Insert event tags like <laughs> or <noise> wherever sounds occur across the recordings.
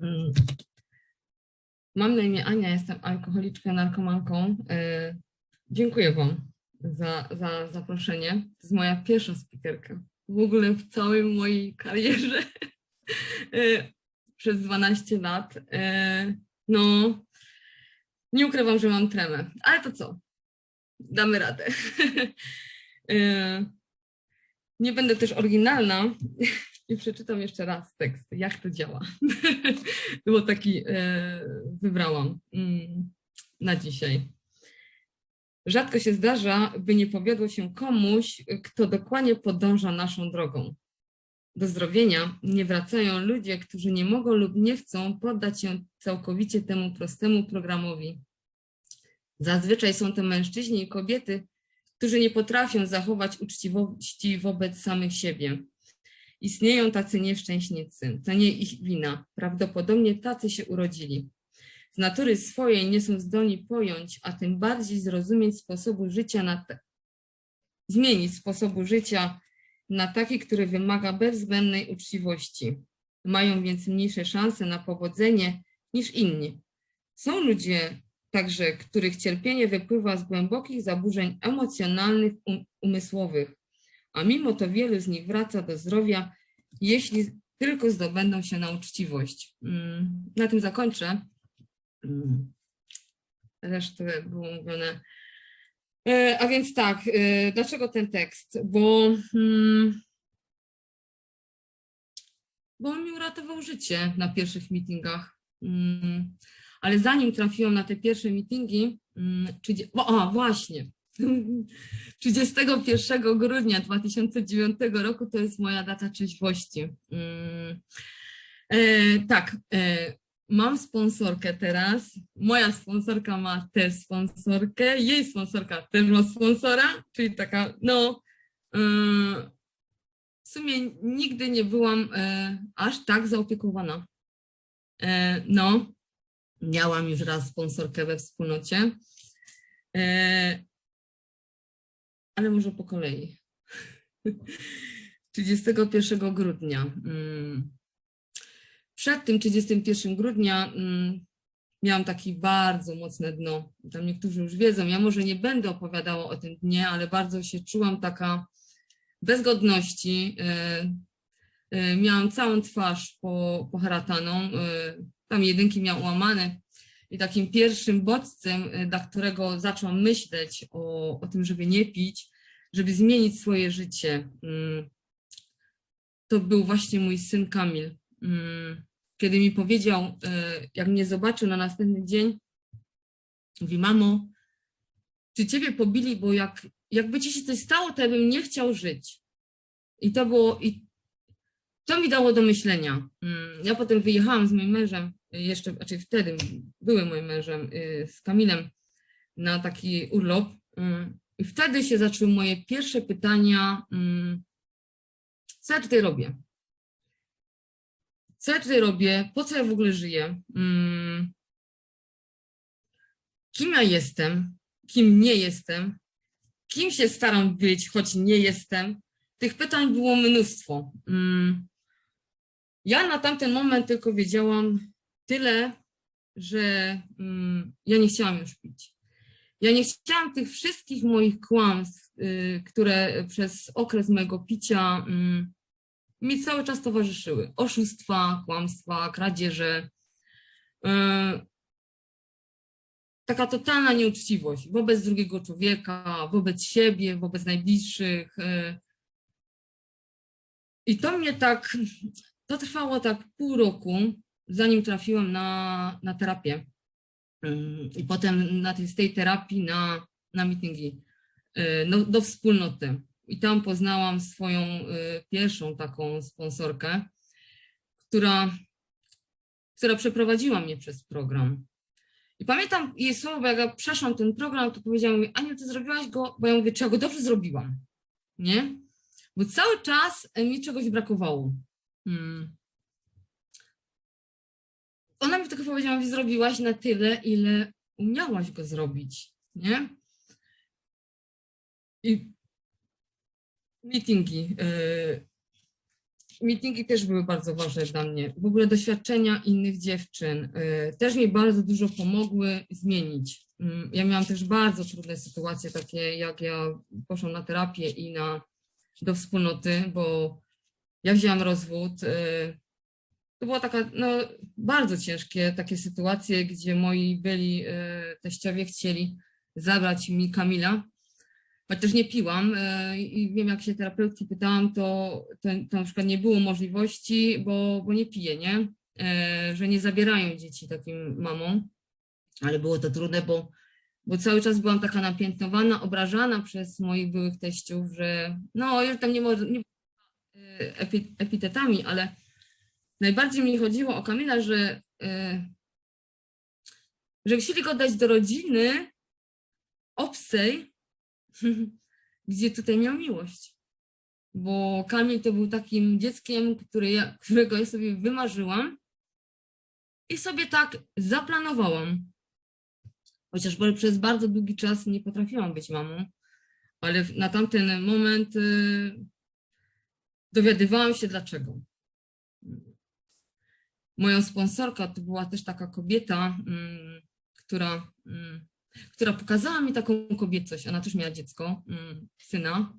Mm. Mam na imię Ania, jestem alkoholiczką, narkomanką. E, Dziękuję Wam za, za zaproszenie. To jest moja pierwsza spikerka w ogóle w całej mojej karierze e, <laughs> przez 12 lat. E, No, nie ukrywam, że mam tremę, ale to co? Damy radę. <laughs> Nie będę też oryginalna i przeczytam jeszcze raz tekst, jak to działa. <laughs> Bo taki e, wybrałam mm, na dzisiaj. Rzadko się zdarza, by nie powiodło się komuś, kto dokładnie podąża naszą drogą. Do zdrowienia nie wracają ludzie, którzy nie mogą lub nie chcą poddać się całkowicie temu prostemu programowi. Zazwyczaj są to mężczyźni i kobiety, którzy nie potrafią zachować uczciwości wobec samych siebie. Istnieją tacy nieszczęśnicy. To nie ich wina. Prawdopodobnie tacy się urodzili. Z natury swojej nie są zdolni pojąć, a tym bardziej zrozumieć sposobu życia na te, zmienić sposobu życia na taki, który wymaga bezwzględnej uczciwości. Mają więc mniejsze szanse na powodzenie niż inni. Są ludzie także, których cierpienie wypływa z głębokich zaburzeń emocjonalnych, um, umysłowych, a mimo to wielu z nich wraca do zdrowia, jeśli tylko zdobędą się na uczciwość. Mm, Na tym zakończę. Mm. Resztę było mówione. E, A więc tak, e, dlaczego ten tekst? Bo, mm, bo on mi uratował życie na pierwszych meetingach. Mm, Ale zanim trafiłam na te pierwsze meetingi, mm, trzydzie- o, właśnie, <laughs> 31 grudnia 2009 roku to jest moja data trzeźwości. Mm, e, tak, e, mam sponsorkę teraz. Moja sponsorka ma też sponsorkę. Jej sponsorka też ma sponsora, czyli taka, no. e, w sumie nigdy nie byłam aż tak zaopiekowana. No, miałam już raz sponsorkę we wspólnocie. Ale może po kolei. <laughs> 31 grudnia. mm, Przed tym 31 grudnia mm, miałam taki bardzo mocne dno. Tam niektórzy już wiedzą, ja może nie będę opowiadała o tym dnie, ale bardzo się czułam taka bezgodności. e, e, Miałam całą twarz po, poharataną. e, Tam jedynki miałam łamane. I takim pierwszym bodźcem, e, dla którego zaczęłam myśleć o, o tym, żeby nie pić, żeby zmienić swoje życie, mm, to był właśnie mój syn Kamil. Mm, Kiedy mi powiedział, e, jak mnie zobaczył na następny dzień, mówi, mamo, czy ciebie pobili, bo jak, jakby ci się coś stało, to ja bym nie chciał żyć. I to było, i to mi dało do myślenia. Mm, Ja potem wyjechałam z moim mężem, y, jeszcze, znaczy wtedy byłem moim mężem, y, z Kamilem na taki urlop. mm, I wtedy się zaczęły moje pierwsze pytania, mm, co ja tutaj robię? Co ja tutaj robię? Po co ja w ogóle żyję? Kim ja jestem? Kim nie jestem? Kim się staram być, choć nie jestem? Tych pytań było mnóstwo. Ja na tamten moment tylko wiedziałam tyle, że mm, ja nie chciałam już pić. Ja nie chciałam tych wszystkich moich kłamstw, y, które przez okres mojego picia mm, mi cały czas towarzyszyły. Oszustwa, kłamstwa, kradzieże. y, Taka totalna nieuczciwość wobec drugiego człowieka, wobec siebie, wobec najbliższych. y. I to mnie tak, to trwało tak pół roku, zanim trafiłam na, na terapię. I potem na tej, z tej terapii na, na meetingi, y, no, do wspólnoty. I tam poznałam swoją y, pierwszą taką sponsorkę, która, która przeprowadziła mnie przez program. I pamiętam jej słowa, jak ja przeszłam ten program, to powiedziała mi, Aniu, ty zrobiłaś go, bo ja mówię, czy ja go dobrze zrobiłam, nie? Bo cały czas mi czegoś brakowało. Hmm. Ona mi tylko powiedziała, że zrobiłaś na tyle, ile umiałaś go zrobić, nie? I meetingi. y, meetingi też były bardzo ważne dla mnie. W ogóle doświadczenia innych dziewczyn y, też mi bardzo dużo pomogły zmienić. Mm, Ja miałam też bardzo trudne sytuacje, takie jak ja poszłam na terapię i na, do wspólnoty, bo ja wzięłam rozwód. y, To była taka, no, bardzo ciężkie takie sytuacje, gdzie moi byli y, teściowie chcieli zabrać mi Kamila, chociaż nie piłam e, i wiem, jak się terapeutki pytałam, to, to, to na przykład nie było możliwości, bo, bo nie piję, nie? E, Że nie zabierają dzieci takim mamom, ale było to trudne, bo, bo cały czas byłam taka napiętnowana, obrażana przez moich byłych teściów, że no, już tam nie może, nie e, epi, epitetami, ale najbardziej mi chodziło o Kamila, że, e, że chcieli go dać do rodziny obcej, <laughs> gdzie tutaj miał miłość. Bo Kamil to był takim dzieckiem, ja, którego ja sobie wymarzyłam i sobie tak zaplanowałam. Chociaż przez bardzo długi czas nie potrafiłam być mamą, ale na tamten moment y, dowiadywałam się dlaczego. Moją sponsorka to była też taka kobieta, mm, która mm, która pokazała mi taką kobiecość. Ona też miała dziecko, mm, syna.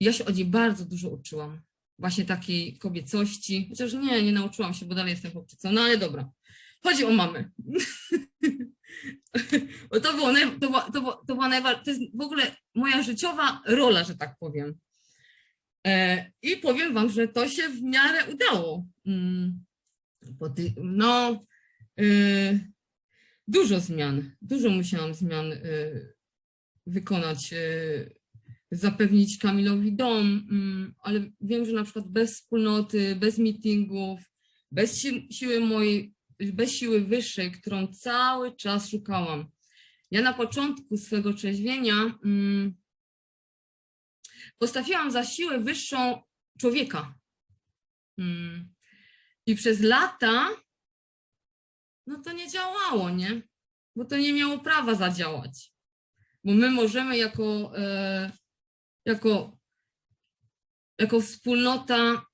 Ja się od niej bardzo dużo uczyłam. Właśnie takiej kobiecości. Chociaż nie, nie nauczyłam się, bo dalej jestem chłopczycą. No ale dobra. Chodzi o mamy. <laughs> To, było, to, była, to, była, to była najwa- to jest w ogóle moja życiowa rola, że tak powiem. E, I powiem wam, że to się w miarę udało. No, y, dużo zmian, dużo musiałam zmian y, wykonać, y, zapewnić Kamilowi dom, mm, ale wiem, że na przykład bez wspólnoty, bez meetingów, bez si- siły mojej, bez siły wyższej, którą cały czas szukałam. Ja na początku swego trzeźwienia mm, postawiłam za siłę wyższą człowieka. Mm. I przez lata no to nie działało, nie? Bo to nie miało prawa zadziałać. Bo my możemy jako, e, jako, jako wspólnota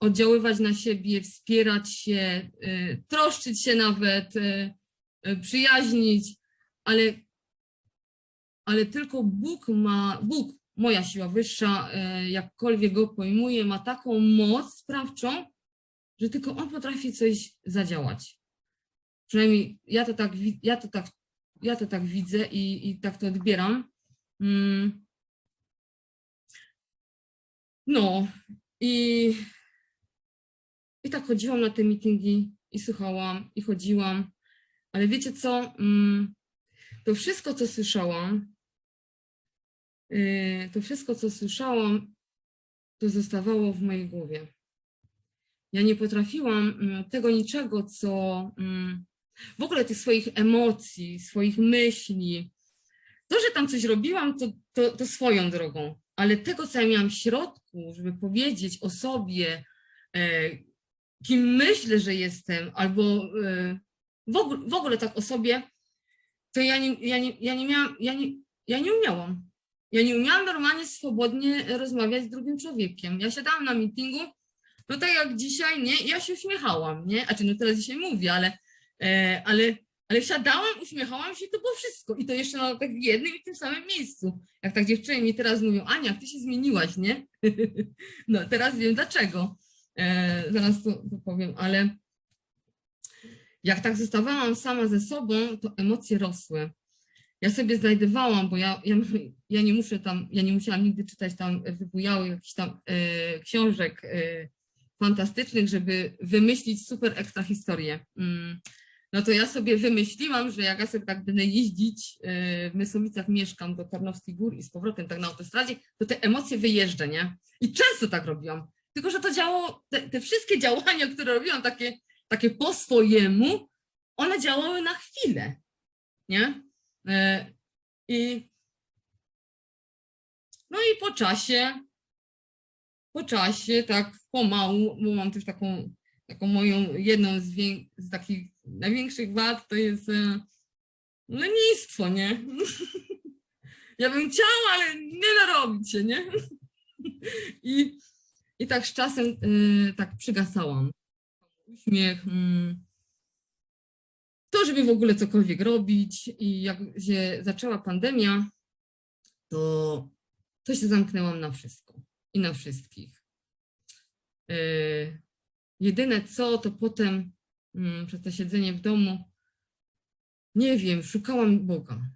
oddziaływać na siebie, wspierać się, e, troszczyć się nawet, e, przyjaźnić, ale, ale tylko Bóg ma, Bóg, moja siła wyższa, jakkolwiek go pojmuje, ma taką moc sprawczą, że tylko On potrafi coś zadziałać przynajmniej ja to tak, ja to tak, ja to tak widzę i, i tak to odbieram. Mm. No i, i tak chodziłam na te meetingi i słuchałam i chodziłam, ale wiecie co, Mm, to wszystko, co słyszałam, yy, to wszystko, co słyszałam, to zostawało w mojej głowie. Ja nie potrafiłam mm, tego niczego, co mm, w ogóle tych swoich emocji, swoich myśli. To, że tam coś robiłam, to, to, to swoją drogą, ale tego, co ja miałam w środku, żeby powiedzieć o sobie, e, kim myślę, że jestem, albo e, w, ogóle, w ogóle tak o sobie, to ja nie, ja nie, ja nie miałam, ja nie, ja nie umiałam. Ja nie umiałam normalnie, swobodnie rozmawiać z drugim człowiekiem. Ja siadałam na meetingu, no tak jak dzisiaj, nie, ja się uśmiechałam, nie, a czy no teraz dzisiaj mówię, ale E, ale, ale siadałam, uśmiechałam się to było wszystko. I to jeszcze na tak w jednym i tym samym miejscu. Jak tak dziewczyny mi teraz mówią, Ania, ty się zmieniłaś, nie? <laughs> no teraz wiem dlaczego. E, zaraz to, to powiem, ale jak tak zostawałam sama ze sobą, to emocje rosły. Ja sobie znajdowałam, bo ja, ja, ja nie muszę tam, ja nie musiałam nigdy czytać tam wybujałych jakichś tam e, książek e, fantastycznych, żeby wymyślić super ekstra historię. Mm no to ja sobie wymyśliłam, że jak ja sobie tak będę jeździć, yy, w Mysłowicach mieszkam do Tarnowskich Gór i z powrotem tak na autostradzie, to te emocje wyjeżdżę, nie? I często tak robiłam. Tylko, że to działało, te, te wszystkie działania, które robiłam takie, takie po swojemu, one działały na chwilę, nie? Yy, I no i po czasie, po czasie, tak pomału, bo mam też taką taką moją jedną z, z takich największych wad to jest e, lenistwo, nie? <laughs> Ja bym chciała, ale nie narobić się, nie? <laughs> I, I tak z czasem y, tak przygasałam. Uśmiech. Mm, to, żeby w ogóle cokolwiek robić. I jak się zaczęła pandemia, to, to się zamknęłam na wszystko i na wszystkich. Y, jedyne co, to potem mm, przez to siedzenie w domu, nie wiem, szukałam Boga.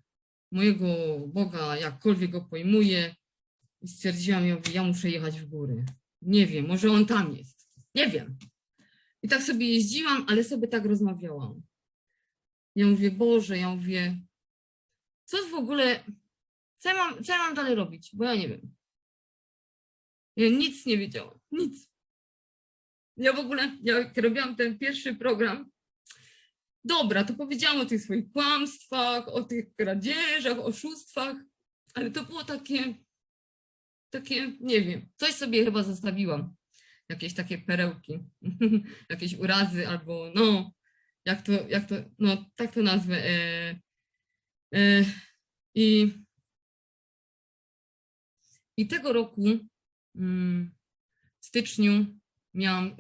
Mojego Boga, jakkolwiek go pojmuję, i stwierdziłam, ja, ja muszę jechać w góry. Nie wiem, może on tam jest. Nie wiem. I tak sobie jeździłam, ale sobie tak rozmawiałam. Ja mówię, Boże, ja mówię, co w ogóle, co ja mam, co ja mam dalej robić? Bo ja nie wiem. Ja nic nie wiedziałam. Nic. Ja w ogóle, jak robiłam ten pierwszy program, dobra, to powiedziałam o tych swoich kłamstwach, o tych kradzieżach, oszustwach, ale to było takie, takie, nie wiem, coś sobie chyba zostawiłam. Jakieś takie perełki, <laughs> jakieś urazy albo no, jak to, jak to, no tak to nazwę. E, e, I, I tego roku styczniu miałam, e,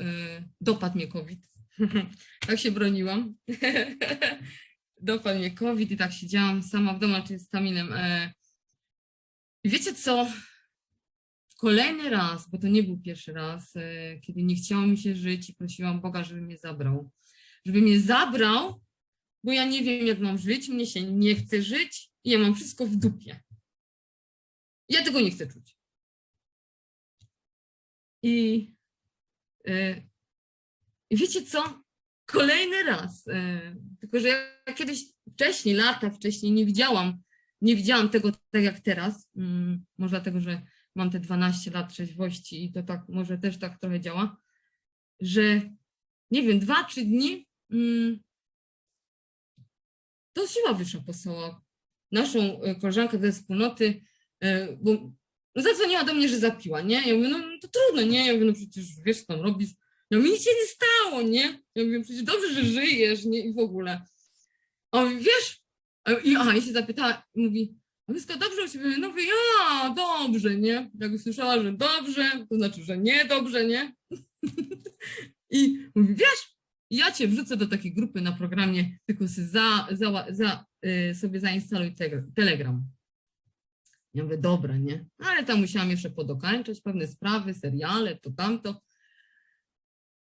dopadł mnie COVID. <laughs> tak się broniłam. <laughs> dopadł mnie COVID i tak siedziałam sama w domu, czyli z Kamilem. E, I wiecie co? Kolejny raz, bo to nie był pierwszy raz, e, kiedy nie chciało mi się żyć i prosiłam Boga, żeby mnie zabrał. Żeby mnie zabrał, bo ja nie wiem, jak mam żyć, mnie się nie chce żyć i ja mam wszystko w dupie. Ja tego nie chcę czuć. I, e, i wiecie co? Kolejny raz. e, Tylko, że ja kiedyś wcześniej, lata wcześniej nie widziałam, nie widziałam tego tak jak teraz. Mm, Może dlatego, że mam te 12 lat trzeźwości i to tak może też tak trochę działa, że nie wiem, dwa, trzy dni mm, to siła wyższa posłała naszą e, koleżankę ze wspólnoty, bo zadzwoniła do mnie, że zapiła, nie? Ja mówię, no to trudno, nie? Ja mówię, no przecież wiesz, co tam robisz. No mi nic się nie stało, nie? Ja mówię, przecież dobrze, że żyjesz, nie? I w ogóle. A on mówi, wiesz? I, aha, i się zapytała, mówi, wszystko dobrze u ciebie? No mówię, ja, dobrze, nie? Jak usłyszała, że dobrze, to znaczy, że nie dobrze, nie? <laughs> I mówi, wiesz, ja cię wrzucę do takiej grupy na programie, tylko za, za, za, y, sobie zainstaluj te, Telegram. Ja mówię, dobra, nie? Ale tam musiałam jeszcze podokańczać pewne sprawy, seriale, to tamto.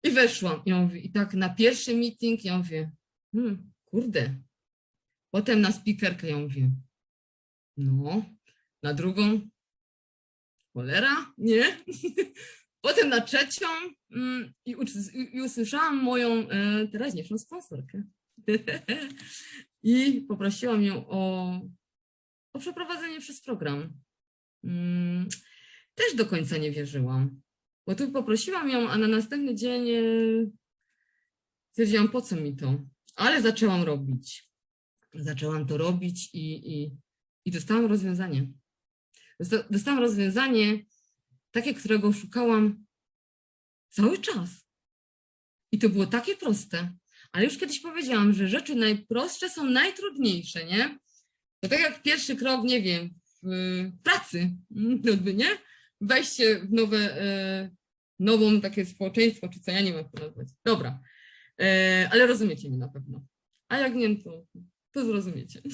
I weszłam. Mówię, i tak na pierwszy meeting, ja mówię, hmm, kurde. Potem na speakerkę, ja mówię, no, na drugą, cholera, nie? <laughs> Potem na trzecią mm, i, i usłyszałam moją e, teraźniejszą sponsorkę. <laughs> I poprosiłam ją o, o przeprowadzenie przez program. Mm, Też do końca nie wierzyłam, bo tu poprosiłam ją, a na następny dzień e, stwierdziłam, po co mi to? Ale zaczęłam robić. Zaczęłam to robić i, i, i dostałam rozwiązanie. Dosta- Dostałam rozwiązanie takie, którego szukałam cały czas. I to było takie proste. Ale już kiedyś powiedziałam, że rzeczy najprostsze są najtrudniejsze, nie? To tak jak pierwszy krok, nie wiem, w pracy, <laughs> nie? Wejście w nowe, e, nową takie społeczeństwo, czy co, ja nie wiem, jak to nazwać. Dobra, e, ale rozumiecie mnie na pewno. A jak nie, to, to zrozumiecie. <laughs>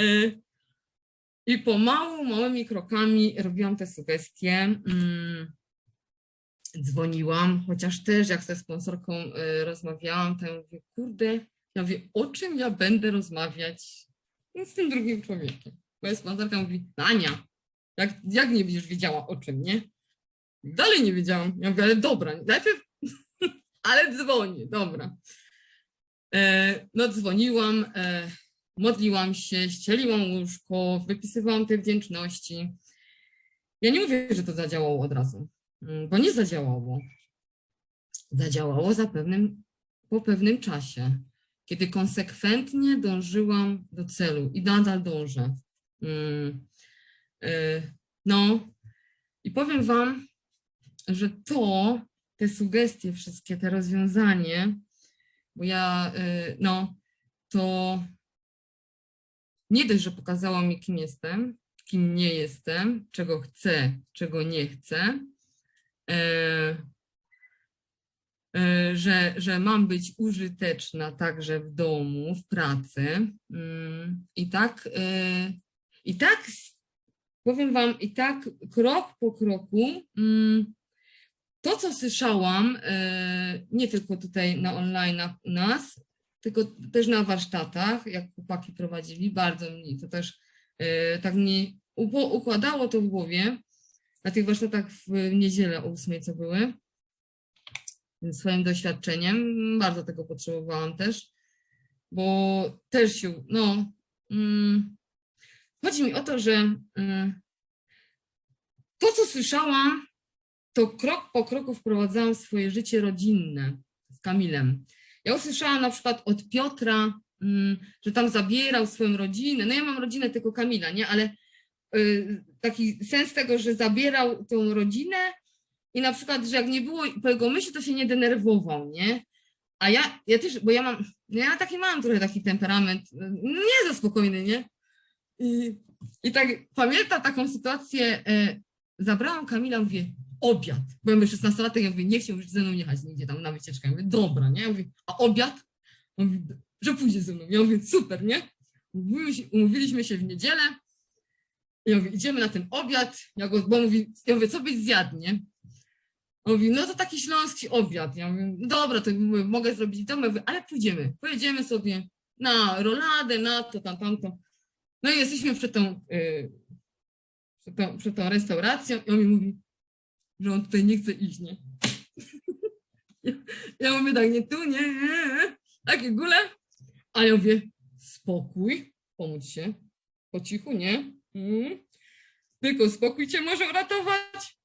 E, I pomału, małymi krokami robiłam te sugestie. Mm, dzwoniłam, chociaż też jak ze sponsorką rozmawiałam, to ja mówię, kurde, ja mówię, o czym ja będę rozmawiać z tym drugim człowiekiem? Moja sponsorka mówi, Ania, jak, jak nie będziesz wiedziała o czym, nie? Dalej nie wiedziałam. Ja mówię, ale dobra, najpierw, <laughs> ale dzwonię, dobra. E, no dzwoniłam, e, modliłam się, ścieliłam łóżko, wypisywałam te wdzięczności. Ja nie mówię, że to zadziałało od razu, mm, bo nie zadziałało. Zadziałało za pewnym, po pewnym czasie, kiedy konsekwentnie dążyłam do celu i nadal dążę. Mm, y, No i powiem Wam, że to, te sugestie wszystkie, te rozwiązanie, bo ja, y, no, to nie dość, że pokazała mi, kim jestem, kim nie jestem, czego chcę, czego nie chcę, e, że, że mam być użyteczna także w domu, w pracy. Mm, I tak, e, i tak, powiem Wam, i tak krok po kroku, mm, to co słyszałam, e, nie tylko tutaj na online u nas, tylko też na warsztatach, jak chłopaki prowadzili, bardzo mi to też tak upo- układało to w głowie na tych warsztatach w niedzielę o ósmej, co były, swoim doświadczeniem. Bardzo tego potrzebowałam też, bo też się, no, mm, chodzi mi o to, że mm, to, co słyszałam, to krok po kroku wprowadzałam swoje życie rodzinne z Kamilem. Ja usłyszałam na przykład od Piotra, mm, że tam zabierał swoją rodzinę. No ja mam rodzinę tylko Kamila, nie? Ale y, taki sens tego, że zabierał tą rodzinę i na przykład, że jak nie było po jego myśli, to się nie denerwował, nie? A ja, ja też, bo ja mam, no ja taki mam trochę taki temperament, nie za spokojny, nie? I, i tak pamiętam taką sytuację, e, zabrałam Kamila, mówię, obiad. Byłem 16 ja mówię, nie chciał już ze mną jechać nigdzie tam na wycieczkę. Ja mówię, dobra, nie? Ja mówię, a obiad? On mówi, że pójdzie ze mną. Ja mówię, super, nie? Umówiliśmy się, umówiliśmy się w niedzielę. Ja mówię, idziemy na ten obiad. Ja go, bo mówi, ja mówię, co byś zjadł, nie? Mówi, no to taki śląski obiad. Ja mówię, no dobra, to mogę zrobić to, ale pójdziemy. Pojedziemy sobie na roladę, na to, tam, tamto. No i jesteśmy przed tą, y, przed tą, przed tą restauracją i on mi mówi, że on tutaj nie chce iść, nie? Ja, <laughs> ja mówię tak, nie tu, nie, nie, nie. takie gule, ale ja mówię, spokój, pomóc się, po cichu, nie? Mm. Tylko spokój cię może uratować.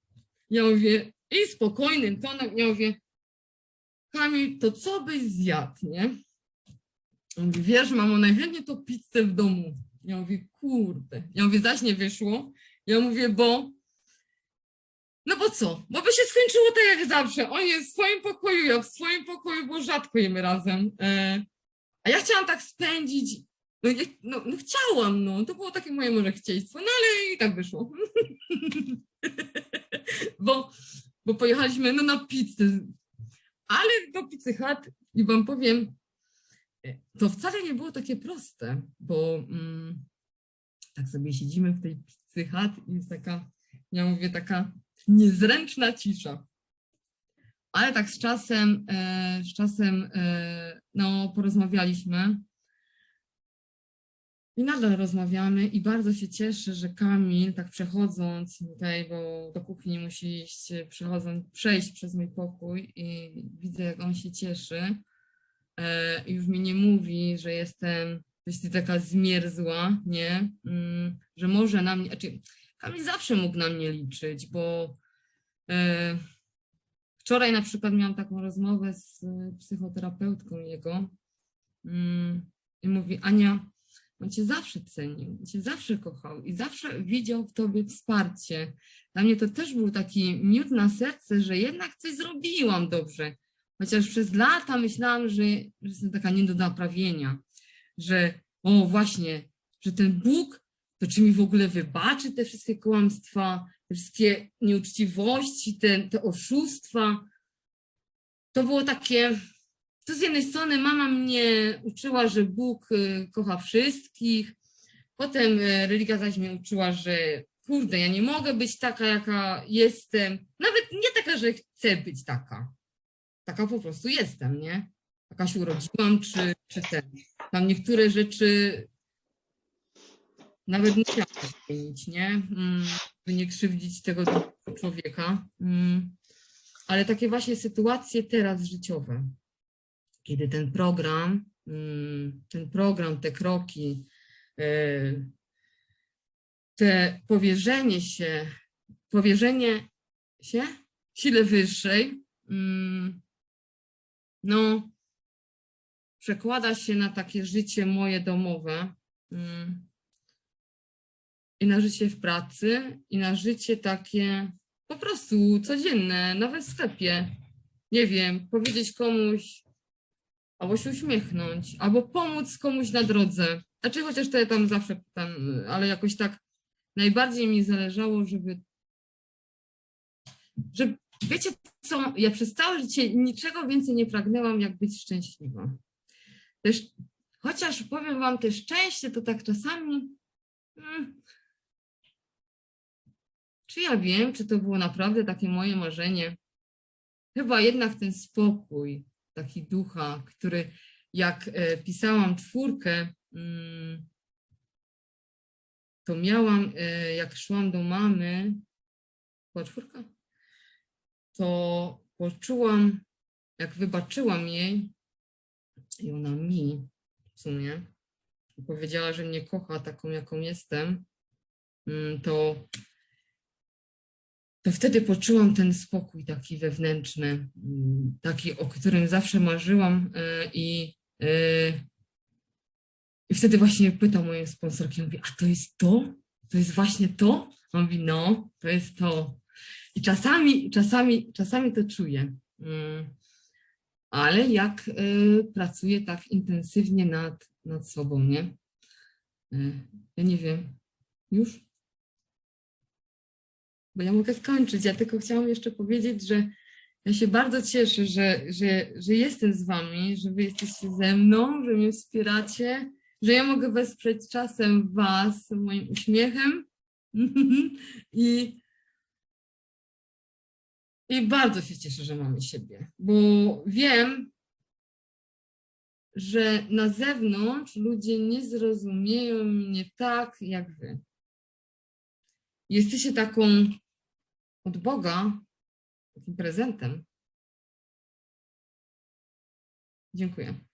Ja mówię, i spokojnym tonem, ja mówię, Kamil, to co byś zjadł, nie? Mówi, wiesz, mamo, najchętniej to pizzę w domu. Ja mówię, kurde. Ja mówię, zaś nie wyszło. Ja mówię, bo no bo co? Bo by się skończyło tak jak zawsze. On jest w swoim pokoju, ja w swoim pokoju, bo rzadko jemy razem. E, a ja chciałam tak spędzić. No, no, no chciałam, no. To było takie moje może chcieństwo, no ale i tak wyszło. <laughs> bo, bo pojechaliśmy no, na pizzę. Ale do pizzy Hut i wam powiem, e, to wcale nie było takie proste, bo mm, tak sobie siedzimy w tej pizzy Hut i jest taka, ja mówię, taka niezręczna cisza. Ale tak z czasem, e, z czasem e, no, porozmawialiśmy i nadal rozmawiamy i bardzo się cieszę, że Kamil, tak przechodząc tutaj, bo do kuchni musi iść, przechodząc, przejść przez mój pokój i widzę, jak on się cieszy. E, już mi nie mówi, że jestem jeśli taka zmierzła, nie? Mm, że może na mnie, znaczy Kamil zawsze mógł na mnie liczyć, bo e, wczoraj na przykład miałam taką rozmowę z psychoterapeutką jego mm, i mówi, Ania, on cię zawsze cenił, cię zawsze kochał i zawsze widział w tobie wsparcie. Dla mnie to też był taki miód na serce, że jednak coś zrobiłam dobrze. Chociaż przez lata myślałam, że, że jestem taka nie do naprawienia, że o właśnie, że ten Bóg, to czy mi w ogóle wybaczy te wszystkie kłamstwa, te wszystkie nieuczciwości, te, te oszustwa. To było takie, to z jednej strony mama mnie uczyła, że Bóg y, kocha wszystkich, potem y, religia zaś mnie uczyła, że kurde, ja nie mogę być taka, jaka jestem, nawet nie taka, że chcę być taka, taka po prostu jestem, nie? Taka się urodziłam, czy, czy ten. Tam niektóre rzeczy nawet nie chciałam zmienić, nie? Mm, By nie krzywdzić tego człowieka. Mm, Ale takie właśnie sytuacje teraz życiowe, kiedy ten program, mm, ten program, te kroki, y, te powierzenie się, powierzenie się sile wyższej, mm, no, przekłada się na takie życie moje domowe mm, i na życie w pracy, i na życie takie po prostu codzienne, nawet w sklepie. Nie wiem, powiedzieć komuś, albo się uśmiechnąć, albo pomóc komuś na drodze. Znaczy, chociaż to ja tam zawsze tam, ale jakoś tak najbardziej mi zależało, żeby, żeby wiecie co, ja przez całe życie niczego więcej nie pragnęłam, jak być szczęśliwa. Też, chociaż powiem wam, te szczęście to tak czasami mm, czy ja wiem, czy to było naprawdę takie moje marzenie? Chyba jednak ten spokój, taki ducha, który jak e, pisałam czwórkę, mm, to miałam, e, jak szłam do mamy, była czwórka, to poczułam, jak wybaczyłam jej i ona mi w sumie powiedziała, że mnie kocha taką, jaką jestem, mm, to to wtedy poczułam ten spokój taki wewnętrzny, mm, taki, o którym zawsze marzyłam e, i, e, i wtedy właśnie pytam moją sponsorkę, mówi, a to jest to? To jest właśnie to? On mówi, no, to jest to. I czasami, czasami, czasami to czuję. Mm, Ale jak e, pracuję tak intensywnie nad, nad sobą, nie? Ja nie wiem, już? Bo ja mogę skończyć. Ja tylko chciałam jeszcze powiedzieć, że ja się bardzo cieszę, że, że, że jestem z Wami, że Wy jesteście ze mną, że mnie wspieracie, że ja mogę wesprzeć czasem Was moim uśmiechem. <laughs> I, I bardzo się cieszę, że mamy siebie, bo wiem, że na zewnątrz ludzie nie zrozumieją mnie tak jak Wy. Jesteście taką od Boga, takim prezentem. Dziękuję.